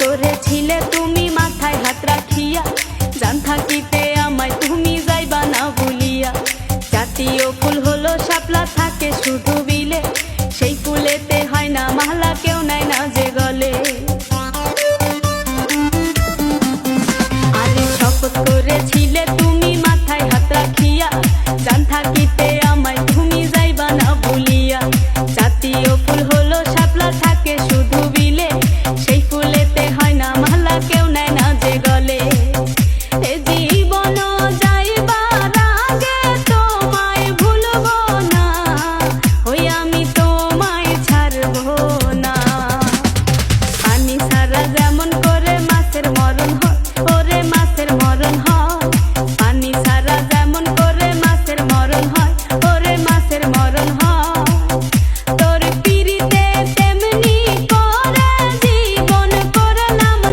তোরে ছিলে তুমি মাথায় হাত রাখিয়া। জান থাকিতে আমায় তুমি যাইবা না বলিয়া। জাতীয়